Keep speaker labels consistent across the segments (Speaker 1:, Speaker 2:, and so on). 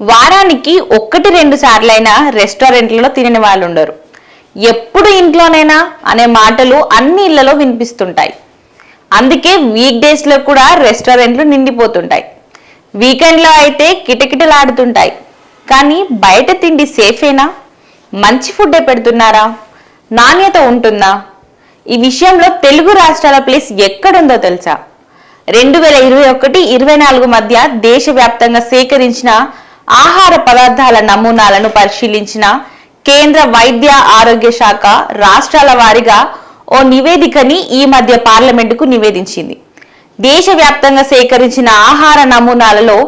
Speaker 1: వారానికి ఒక్కటి రెండు సార్లైనా రెస్టారెంట్లలో తినని వాళ్ళు ఉండరు ఎప్పుడు ఇంట్లోనైనా అనే మాటలు అన్ని ఇళ్ళలో వినిపిస్తుంటాయి. అందుకే వీక్ డేస్లో కూడా రెస్టారెంట్లు నిండిపోతుంటాయి. వీకెండ్లో అయితే కిటకిటలాడుతుంటాయి. కానీ బయట తిండి సేఫేనా? మంచి ఫుడ్డే పెడుతున్నారా? నాణ్యత ఉంటుందా? ఈ విషయంలో తెలుగు రాష్ట్రాల ప్లేస్ ఎక్కడుందో తెలుసా? రెండు వేల ఇరవై ఒకటి ఇరవై నాలుగు మధ్య దేశవ్యాప్తంగా సేకరించిన ఆహార పదార్థాల నమూనాలను పరిశీలించిన కేంద్ర వైద్య ఆరోగ్య శాఖ రాష్ట్రాల వారీగా ఓ నివేదికని ఈ మధ్య పార్లమెంటుకు నివేదించింది. దేశవ్యాప్తంగా సేకరించిన ఆహార నమూనాలలో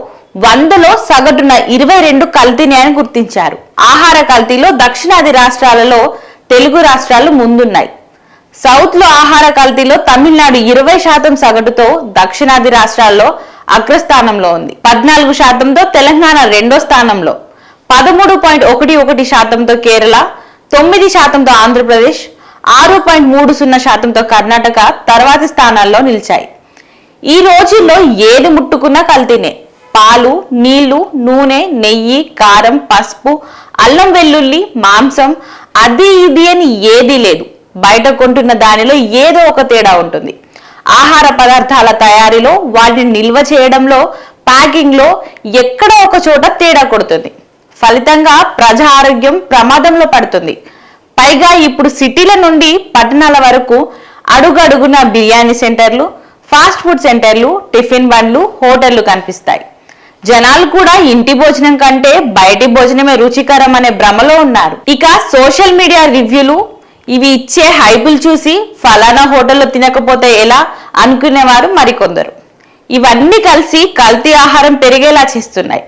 Speaker 1: వందలో సగటున ఇరవై రెండు కల్తీని అని గుర్తించారు. ఆహార కల్తీలో దక్షిణాది రాష్ట్రాలలో తెలుగు రాష్ట్రాలు ముందున్నాయి. సౌత్లో ఆహార కల్తీలో తమిళనాడు ఇరవై శాతం సగటుతో దక్షిణాది రాష్ట్రాల్లో అగ్రస్థానంలో ఉంది. పద్నాలుగు శాతంతో తెలంగాణ రెండో స్థానంలో. పదమూడు పాయింట్ ఒకటి ఒకటి శాతంతో కేరళ తొమ్మిది శాతంతో ఆంధ్రప్రదేశ్ ఆరు పాయింట్ మూడు సున్నా శాతంతో కర్ణాటక తర్వాతి స్థానాల్లో నిలిచాయి. ఈ రోజుల్లో ఏది ముట్టుకున్నా కల్తీనే. పాలు నీళ్ళు నూనె నెయ్యి కారం పసుపు అల్లం వెల్లుల్లి మాంసం అది ఇది అని ఏదీ లేదు. బయట కొంటున్న దానిలో ఏదో ఒక తేడా ఉంటుంది. ఆహార పదార్థాల తయారీలో వాటిని నిల్వ చేయడంలో ప్యాకింగ్లో ఎక్కడో ఒక చోట తేడా కొడుతుంది. ఫలితంగా ప్రజా ఆరోగ్యం ప్రమాదంలో పడుతుంది. పైగా ఇప్పుడు సిటీల నుండి పట్టణాల వరకు అడుగడుగున బిర్యానీ సెంటర్లు ఫాస్ట్ ఫుడ్ సెంటర్లు టిఫిన్ బండ్లు హోటళ్ళు కనిపిస్తాయి. జనాలు కూడా ఇంటి భోజనం కంటే బయటి భోజనమే రుచికరం అనే భ్రమలో ఉన్నారు. ఇక సోషల్ మీడియా రివ్యూలు ఇవి ఇచ్చే హైపులు చూసి ఫలానా హోటల్లో తినకపోతే ఎలా అనుకునేవారు మరికొందరు. ఇవన్నీ కలిసి కల్తీ ఆహారం పెరిగేలా చేస్తున్నాయి.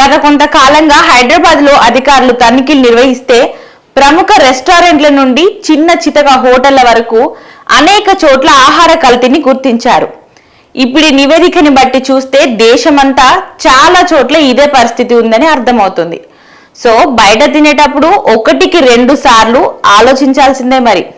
Speaker 1: గత కొంతకాలంగా హైదరాబాద్లో అధికారులు తనిఖీలు నిర్వహిస్తే ప్రముఖ రెస్టారెంట్ల నుండి చిన్న చితక హోటళ్ళ వరకు అనేక చోట్ల ఆహార కల్తీని గుర్తించారు. ఇప్పుడు నివేదికని బట్టి చూస్తే దేశమంతా చాలా చోట్ల ఇదే పరిస్థితి ఉందని అర్థమవుతుంది. సో బయట తినేటప్పుడు ఒకటికి రెండు సార్లు ఆలోచించాల్సిందే మరి.